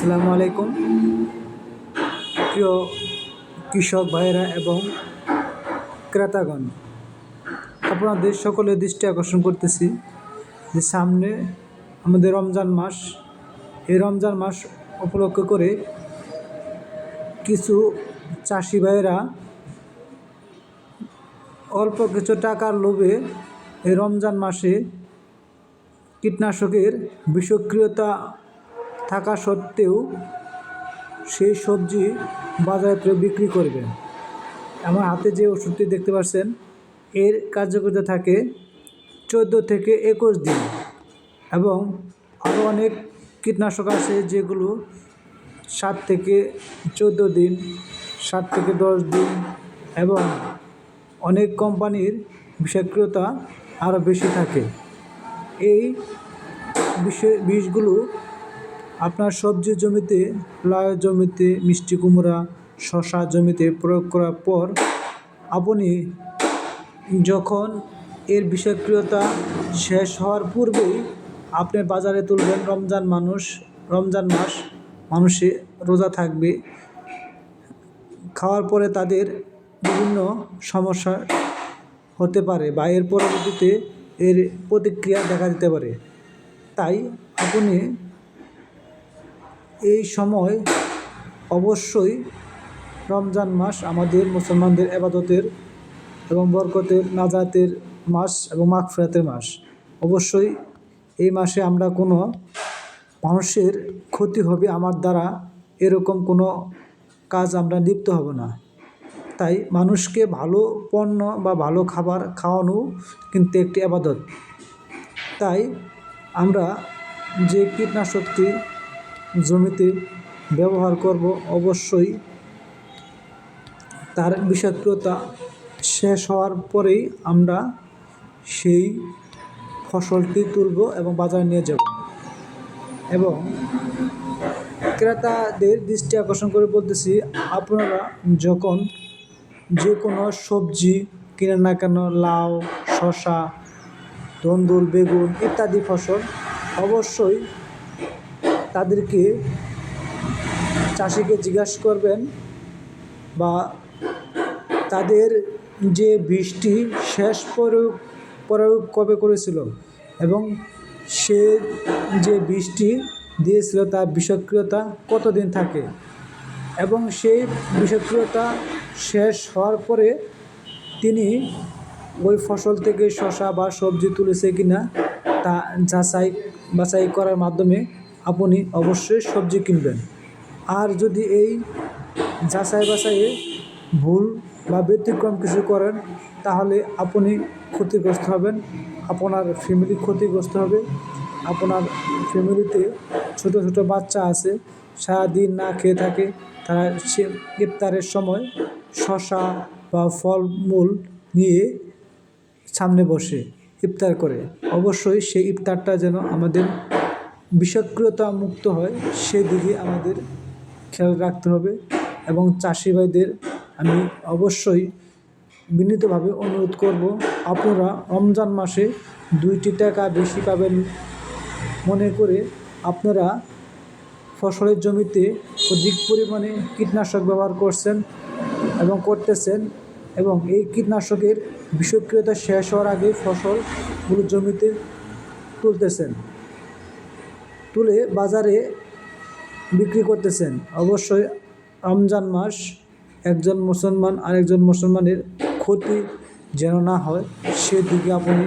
আসসালামু আলাইকুম। প্রিয় কৃষক ভাইয়েরা এবং ক্রেতাগণ, আপনাদের সকলের দৃষ্টি আকর্ষণ করতেছি যে সামনে আমাদের রমজান মাস। এই রমজান মাস উপলক্ষ করে কিছু চাষি ভাইয়েরা অল্প কিছু টাকার লোভে এই রমজান মাসে কীটনাশকের বিষক্রিয়তা থাকা সত্ত্বেও সেই সবজি বাজারে বিক্রি করবে। আমার হাতে যে ওষুধটি দেখতে পাচ্ছেন, এর কার্যকারিতা থাকে চোদ্দ থেকে একুশ দিন এবং আরও অনেক কীটনাশক আছে যেগুলো সাত থেকে চোদ্দ দিন, সাত থেকে দশ দিন এবং অনেক কোম্পানির বিষাক্রিয়তা আরও বেশি থাকে। এই বিষে বিষগুলো আপনার সবজি জমিতে লাউ জমিতে, মিষ্টি কুমড়া শশা জমিতে প্রয়োগ করার পর আপনি যখন এর বিষক্রিয়তা শেষ হওয়ার পূর্বেই আপনি বাজারে তুলবেন, রমজান মানুষ, রমজান মাস মানুষে রোজা থাকবে। খাওয়ার পরে তাদের বিভিন্ন সমস্যা হতে পারে বা এর পরবর্তীতে এর প্রতিক্রিয়া দেখা দিতে পারে। তাই আপনি এই সময় অবশ্যই রমজান মাস আমাদের মুসলমানদের এবাদতের এবং বরকতের নাজাতের মাস এবং মাগফিরাতের মাস। অবশ্যই এই মাসে আমরা কোনো মানুষের ক্ষতি হবে আমার দ্বারা এরকম কোনো কাজ আমরা লিপ্ত হব না। তাই মানুষকে ভালো পণ্য বা ভালো খাবার খাওয়ানো কিন্তু একটি আবাদত। তাই আমরা যে কীটনাশকটি জমিতে ব্যবহার করব, অবশ্যই তার বিষাক্ততা শেষ হওয়ার পরেই আমরা সেই ফসলটি তুলব এবং বাজারে নিয়ে যাব। এবং ক্রেতাদের দৃষ্টি আকর্ষণ করে বলতেছি, আপনারা যখন যে কোনো সবজি কিনেন না কেন, লাউ শশা তন্দুর, বেগুন ইত্যাদি ফসল, অবশ্যই তাদেরকে চাষিকে জিজ্ঞাসা করবেন বা তাদের যে বৃষ্টি শেষ প্রয়োগ প্রয়োগ কবে করেছিল এবং সে যে বৃষ্টি দিয়েছিল তার বিষক্রিয়তা কতদিন থাকে এবং সেই বিষক্রিয়তা শেষ হওয়ার পরে তিনি ওই ফসল থেকে শশা বা সবজি তুলেছে কিনা তা যাচাই, বাছাই করার মাধ্যমে আপনি অবশ্যই সবজি কিনবেন। আর যদি এই যাচাই বাছাইয়ে ভুল বা ব্যতিক্রম কিছু করেন, তাহলে আপনি ক্ষতিগ্রস্ত হবেন, আপনার ফ্যামিলি ক্ষতিগ্রস্ত হবে, আপনার ফ্যামিলিতে ছোট ছোট বাচ্চা আছে, সারাদিন না খেয়ে থাকে, তারা সে ইফতারের সময় শশা বা ফলমূল নিয়ে সামনে বসে ইফতার করে। অবশ্যই সেই ইফতারটা যেন আমাদের বিষক্রিয়তা মুক্ত হয়, সেদিকে আমাদের খেয়াল রাখতে হবে এবং চাষি ভাইদের আমি অবশ্যই বিনীতভাবে অনুরোধ করব, আপনারা রমজান মাসে দুইটি টাকা বেশি পাবেন। মনে করে আপনারা ফসলের জমিতে অধিক পরিমাণে কীটনাশক ব্যবহার করছেন এবং করতেছেন এবং এই কীটনাশকের বিষক্রিয়তা শেষ হওয়ার আগে ফসলগুলো জমিতে তুলতেছেন। তুলে বাজারে বিক্রি করতেছেন। অবশ্যই রমজান মাস একজন মুসলমান আরেকজন মুসলমানের ক্ষতি যেন না হয়, সেদিকে আপনি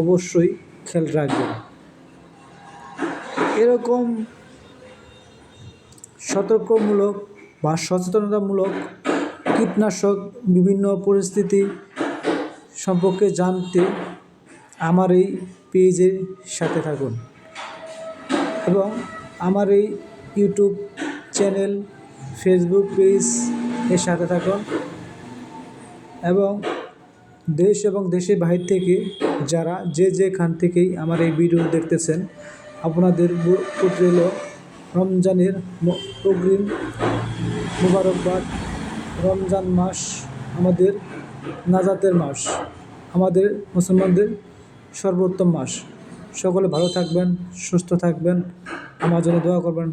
অবশ্যই খেয়াল রাখবেন। এরকম সতর্কমূলক বা সচেতনতামূলক কীটনাশক বিভিন্ন পরিস্থিতি সম্পর্কে জানতে আমার এই পেজের সাথে থাকুন। এবং আমার এই ইউটিউব চ্যানেল, ফেসবুক পেজ এর সাথে থাকুন। এবং দেশ এবং দেশের বাহির থেকে যারা যে যেখান থেকেই আমার এই ভিডিও দেখতেছেন, আপনাদের হলো রমজানের অগ্রিম মুবারকবাদ। রমজান মাস আমাদের নাজাতের মাস, আমাদের মুসলমানদের সর্বোত্তম মাস। সকলে ভালো থাকবেন সুস্থ থাকবেন। আমার জন্য দোয়া করবেন।